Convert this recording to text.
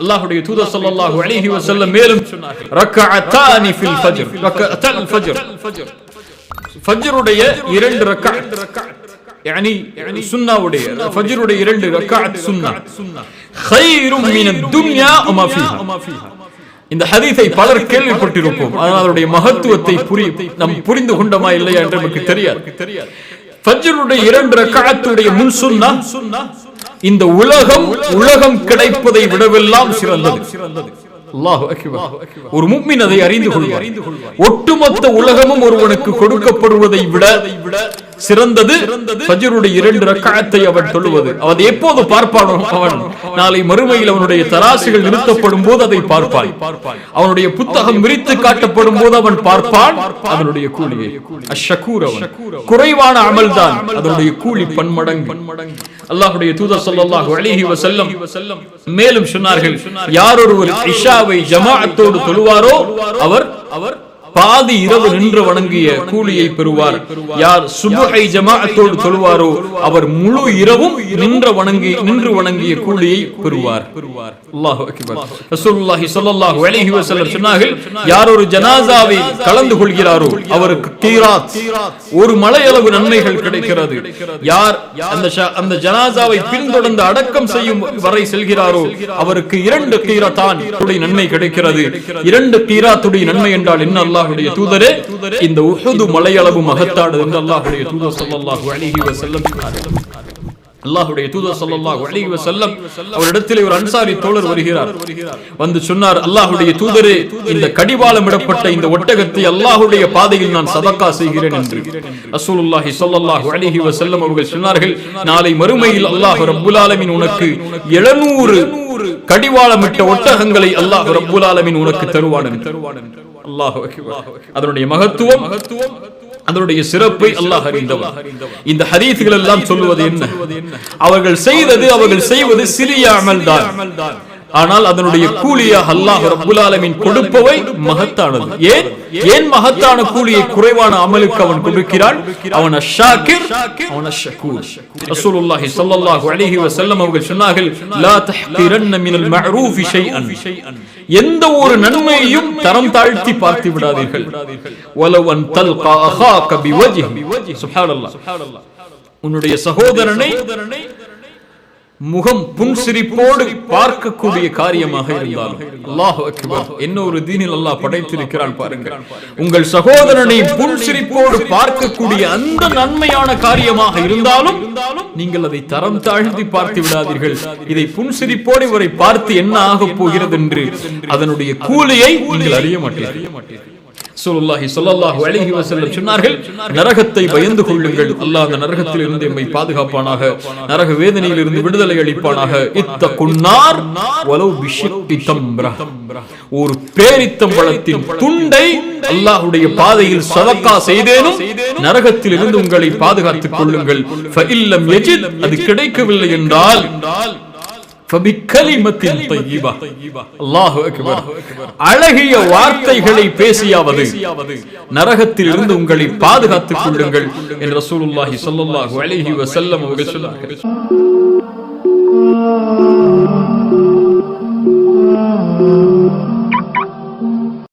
அல்லாஹ்வுடைய தூதர் ஸல்லல்லாஹு அலைஹி வஸல்லம் மேலும் சொன்னார்கள் ரக்அத்தானி ஃபில் ஃபஜ்ர் ரக்அத்தல் ஃபஜ்ர் ஃபஜ்ருடைய இரண்டு ரக்அத் يعني சுன்னாவுடைய ஃபஜ்ருடைய இரண்டு ரக்அத் சுன்னா خيرٌ من الدنيا وما فيها இந்த ஹதீஸை பலர் கேள்விப்பட்டிருப்போம் ஆனால் அதனுடைய மகத்துவத்தை புரி நம் புரிந்து கொண்டோமா இல்லையா என்று நமக்கு தெரியாது ஃபஜ்ருடைய இரண்டு ரக்அத்துடைய முன் சுன்னா இந்த உலகம் உலகம் கிடைப்பதை விடவெல்லாம் சிறந்தது. ஒரு முக்மின் அதை அறிந்து கொள்வார். ஒட்டுமொத்த உலகமும் ஒருவனுக்கு கொடுக்கப்படுவதை விட சிறந்தது. ஃபஜ்ருடைய இரண்டு ரக்காயத்தை அவன் சொல்லுவது அவன் எப்போது பார்ப்பானோ அவன். நாளை மறுமையில் அவனுடைய தராசுகள் நிறுத்தப்படும் போது அதை பார்ப்பான். அவனுடைய புத்தகம் விரித்து காட்டப்படும் போது அவன் பார்ப்பான். அதனுடைய கூலியை. அஷ்ஷகூர் அவன். குறைவான அமல்தான். அதனுடைய கூலி பன்மடங்கு. அல்லாஹுடைய தூதர் சொல்லல்லாஹு அலிஹி வசல்லம் மேலும் சொன்னார்கள் யார் ஒருவர் இஷாவை ஜமாஅத்தோடு தொழுவாரோ அவர் அவர் பாதி இரவு நின்று வணங்கிய கூலியை பெறுவார். யார் சுபஹை ஜமாஅத்தோடு தொழுவாரோ அவர் முழு இரவும் நின்ற வணங்கி நின்று வணங்கிய கூலியை பெறுவார். அல்லாஹு அக்பர். ரசூலுல்லாஹி ஸல்லல்லாஹு அலைஹி வஸல்லம் சொன்னார்கள் யார் ஒரு ஜனாசாவை கலந்து கொள்கிறாரோ அவருக்கு கீராத். ஒரு மலையளவு நன்மைகள் கிடைக்கிறது. யார் அந்த அந்த ஜனாசாவை பின்தொடர்ந்து அடக்கம் செய்யும் வரை செல்கிறாரோ அவருக்கு இரண்டு கீரத்தான் நன்மை கிடைக்கிறது. இரண்டு கீராத்துடைய நன்மை என்றால் என்ன அல்லாஹ்வுடைய தூதரே இந்த உஹுது மலையளவு மகத்தானது என்று அல்லாஹ்வுடைய தூதர் ஸல்லல்லாஹு அலைஹி வஸல்லம் சொன்னார்கள் அல்லாஹ்வுடைய தூதர் ஸல்லல்லாஹு அலைஹி வஸல்லம் அவரிடத்திலே ஒரு அன்சாரி தோழர் வருகிறார். வந்து சொன்னார் அல்லாஹ்வுடைய தூதரே இந்த கடிவாளம் இடப்பட்ட இந்த ஒட்டகத்தை அல்லாஹ்வுடைய பாதையில் நான் சதக்கா செய்கிறேன் என்று. ரசூலுல்லாஹி ஸல்லல்லாஹு அலைஹி வஸல்லம் அவர்கள் சொன்னார்கள் நாளை மறுமையில் அல்லாஹ் ரப்புல் ஆலமீன் உனக்கு 700 கடிவாளமிட்ட ஒட்டகங்களை அல்லாஹ் ரப்புல் ஆலமீன் உனக்கு தருவான் என்று. அதனுடைய மகத்துவம் அதனுடைய சிறப்பை அல்லாஹ் அறிந்தவர். இந்த ஹதீஸ்கள் எல்லாம் சொல்லுவது என்ன? அவர்கள் செய்தது அவர்கள் செய்வது சிறிய அமல்தான். ஆனால் அதனுடைய கூலியாக அல்லாஹ் ரப்புல் ஆலமீன் கொடுப்பவை மகத்தானது. ஏன்? ஏன்? மகத்தான கூலியை குறைவான அமலுக்கு அவன் கொடுக்கிறான்? அவன் அஷாக்கிர் அவன் அஷக்கூர் ரசூலுல்லாஹி ஸல்லல்லாஹு அலைஹி வஸல்லம் அவர்கள் சொன்னார்கள் லா தஹ்கிரன்ன மினல் மஅரூஃபி ஷைஅன். எந்த ஒரு நன்மையையும் தரம் தாழ்த்தி பார்த்து விடாதீர்கள். வலவ் அன் தல்கா அஹாக பிவஜ்ஹி சுப்ஹானல்லாஹ் உன்னுடைய சகோதரனை முகம் புன்சிரிப்போடு பார்க்கக்கூடிய காரியமாக இருந்தாலும். அல்லாஹ் அக்பர் என்ன ஒரு தீனில் அல்லாஹ் படைத்திருக்கிறான் பாருங்கள். உங்கள் சகோதரனை புன்சிரிப்போடு பார்க்கக்கூடிய அந்த நன்மையான காரியமாக இருந்தாலும் நீங்கள் அதை தரம் தாழ்த்தி பார்த்து விடாதீர்கள். இதை புன்சிரிப்போடு இவரை பார்த்து என்ன ஆகப் போகிறது என்று அதனுடைய கூலியை நீங்கள் அறிய மாட்டீர்கள். ரசூலுல்லாஹி சொல்லல்லாஹு அலைஹி வசல்லம் சொன்னார்கள் நரகத்தை பயந்து கொள்ளுங்கள். அல்லாஹ் அந்த நரகத்தில் இருந்து எம்மை பாதுகாப்பானாக நரக வேதனையில் இருந்து விடுதலை அளிப்பானாக. இத்த குன்னார் வலவு பிஷிக்கி தம்ரா. ஒரு பேரித்தம்பழத்தின் துண்டை அல்லாஹ்வுடைய பாதையில் சதக்கா செய்தேனும் நரகத்தில் இருந்து உங்களை பாதுகாத்துக் கொள்ளுங்கள். அது கிடைக்கவில்லை என்றால் அழகிய வார்த்தைகளை பேசியாவது நரகத்தில் இருந்து உங்களை பாதுகாத்துக் கொள்ளுங்கள் என்று ரசூலுல்லாஹி ஸல்லல்லாஹு அழகி வஸல்லம் அவர்கள் சொன்னார்கள். Ah.